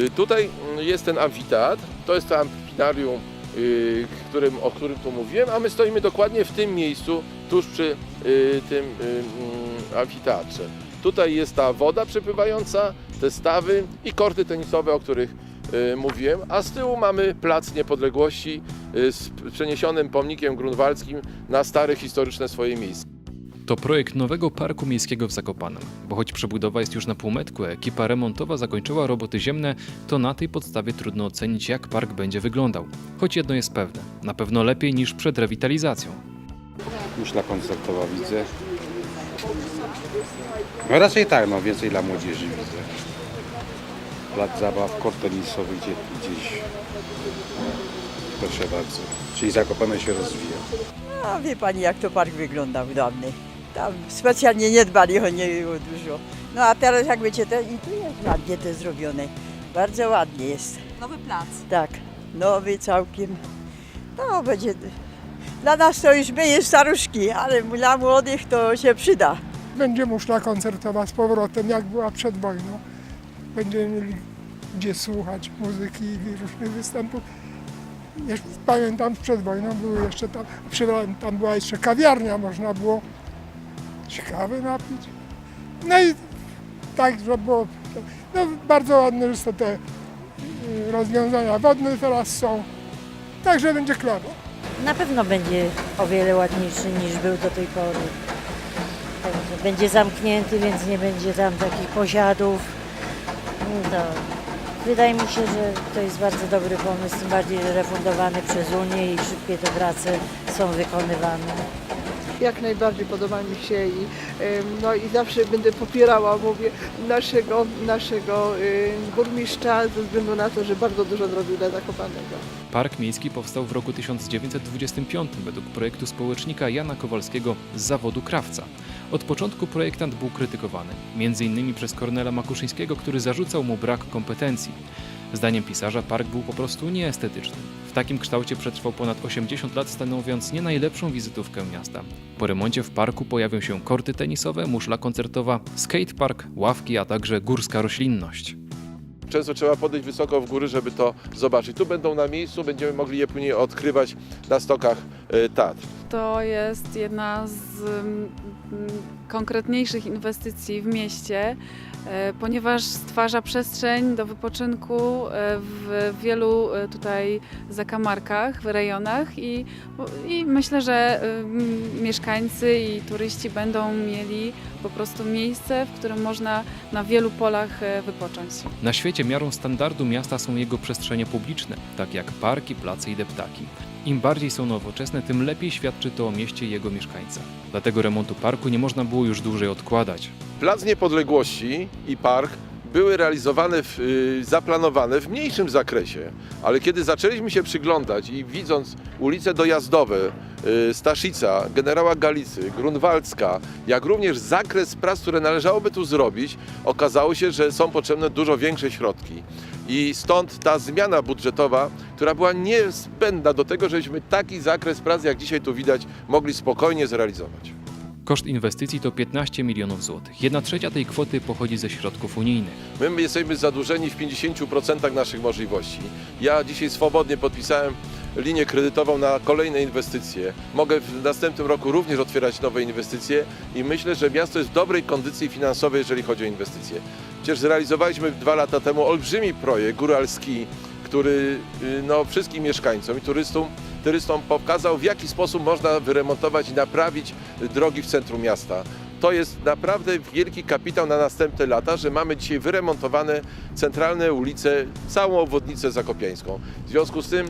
Y, Tutaj mm, jest ten amfiteatr, to jest to amfitarium, y, którym, o którym tu mówiłem, a my stoimy dokładnie w tym miejscu, tuż przy y, tym mm, amfiteatrze. Tutaj jest ta woda przepływająca, te stawy i korty tenisowe, o których mówiłem, a z tyłu mamy Plac Niepodległości z przeniesionym pomnikiem grunwaldzkim na stare historyczne swoje miejsce. To projekt nowego parku miejskiego w Zakopanem. Bo choć przebudowa jest już na półmetku, a ekipa remontowa zakończyła roboty ziemne, to na tej podstawie trudno ocenić, jak park będzie wyglądał. Choć jedno jest pewne, na pewno lepiej niż przed rewitalizacją. Muszla koncertowa widzę. No raczej tak, no więcej dla młodzieży widzę. Plac zabaw, kort tenisowy gdzie, gdzieś. Proszę bardzo. Czyli Zakopane się rozwija. A wie pani, jak to park wyglądał dawny. Tam specjalnie nie dbali o niego dużo. No a teraz jak wiecie, to, i tu jest ładnie to zrobione. Bardzo ładnie jest. Nowy plac. Tak, nowy całkiem. No będzie, dla nas to już my jest staruszki, ale dla młodych to się przyda. Będzie muszla koncertowa z powrotem, jak była przed wojną. Będziemy mieli gdzie słuchać muzyki i różnych występów. Jeszcze, pamiętam, przed wojną były jeszcze tam, przy, tam była jeszcze kawiarnia, można było się kawy napić. No i tak, że było, no bardzo ładne już to te y, rozwiązania wodne teraz są. Także będzie klawa. Na pewno będzie o wiele ładniejszy niż był do tej pory. Będzie zamknięty, więc nie będzie tam takich posiadów. No, wydaje mi się, że to jest bardzo dobry pomysł, tym bardziej że refundowany przez Unię i szybkie te prace są wykonywane. Jak najbardziej podoba mi się i, no, i zawsze będę popierała, mówię, naszego, naszego burmistrza ze względu na to, że bardzo dużo zrobił dla Zakopanego. Park miejski powstał w roku 1925 według projektu społecznika Jana Kowalskiego z zawodu krawca. Od początku projektant był krytykowany, m.in. przez Kornela Makuszyńskiego, który zarzucał mu brak kompetencji. Zdaniem pisarza park był po prostu nieestetyczny. W takim kształcie przetrwał ponad 80 lat, stanowiąc nie najlepszą wizytówkę miasta. Po remoncie w parku pojawią się korty tenisowe, muszla koncertowa, skatepark, ławki, a także górska roślinność. Często trzeba podejść wysoko w góry, żeby to zobaczyć. Tu będą na miejscu, będziemy mogli je później odkrywać na stokach e, Tatr. To jest jedna z mm, konkretniejszych inwestycji w mieście, e, ponieważ stwarza przestrzeń do wypoczynku e, w wielu e, tutaj zakamarkach, w rejonach i, i myślę, że mm, mieszkańcy i turyści będą mieli po prostu miejsce, w którym można na wielu polach wypocząć. Na świecie miarą standardu miasta są jego przestrzenie publiczne, tak jak parki, place i deptaki. Im bardziej są nowoczesne, tym lepiej świadczy to o mieście i jego mieszkańcach. Dlatego remontu parku nie można było już dłużej odkładać. Plac Niepodległości i park były realizowane, w, y, zaplanowane w mniejszym zakresie, ale kiedy zaczęliśmy się przyglądać i widząc ulice dojazdowe, y, Staszica, generała Galicy, Grunwaldzka, jak również zakres prac, które należałoby tu zrobić, okazało się, że są potrzebne dużo większe środki. I stąd ta zmiana budżetowa, która była niezbędna do tego, żebyśmy taki zakres prac, jak dzisiaj tu widać, mogli spokojnie zrealizować. Koszt inwestycji to 15 milionów złotych. Jedna trzecia tej kwoty pochodzi ze środków unijnych. My jesteśmy zadłużeni w 50% naszych możliwości. Ja dzisiaj swobodnie podpisałem linię kredytową na kolejne inwestycje. Mogę w następnym roku również otwierać nowe inwestycje i myślę, że miasto jest w dobrej kondycji finansowej, jeżeli chodzi o inwestycje. Przecież zrealizowaliśmy dwa lata temu olbrzymi projekt Góralski, który y, no, wszystkim mieszkańcom i turystom, turystom pokazał, w jaki sposób można wyremontować i naprawić drogi w centrum miasta. To jest naprawdę wielki kapitał na następne lata, że mamy dzisiaj wyremontowane centralne ulice, całą obwodnicę zakopiańską. W związku z tym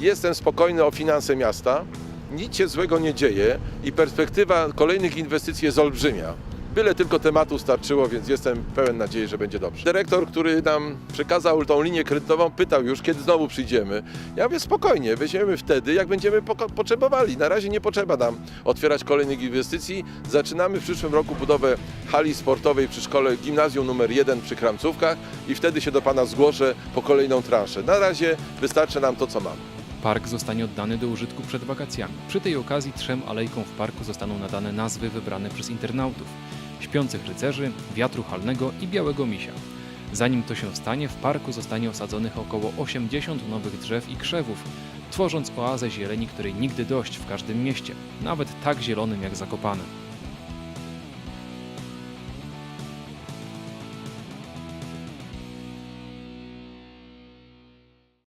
jestem spokojny o finanse miasta, nic się złego nie dzieje i perspektywa kolejnych inwestycji jest olbrzymia. Byle tylko tematu starczyło, więc jestem pełen nadziei, że będzie dobrze. Dyrektor, który nam przekazał tą linię kredytową, pytał już, kiedy znowu przyjdziemy. Ja mówię, spokojnie, weźmiemy wtedy, jak będziemy potrzebowali. Na razie nie potrzeba nam otwierać kolejnych inwestycji. Zaczynamy w przyszłym roku budowę hali sportowej przy szkole gimnazjum numer 1 przy Kramcówkach i wtedy się do Pana zgłoszę po kolejną transzę. Na razie wystarczy nam to, co mamy. Park zostanie oddany do użytku przed wakacjami. Przy tej okazji trzem alejkom w parku zostaną nadane nazwy wybrane przez internautów. Śpiących rycerzy, wiatru halnego i białego misia. Zanim to się stanie, w parku zostanie osadzonych około 80 nowych drzew i krzewów, tworząc oazę zieleni, której nigdy dość w każdym mieście, nawet tak zielonym jak Zakopane.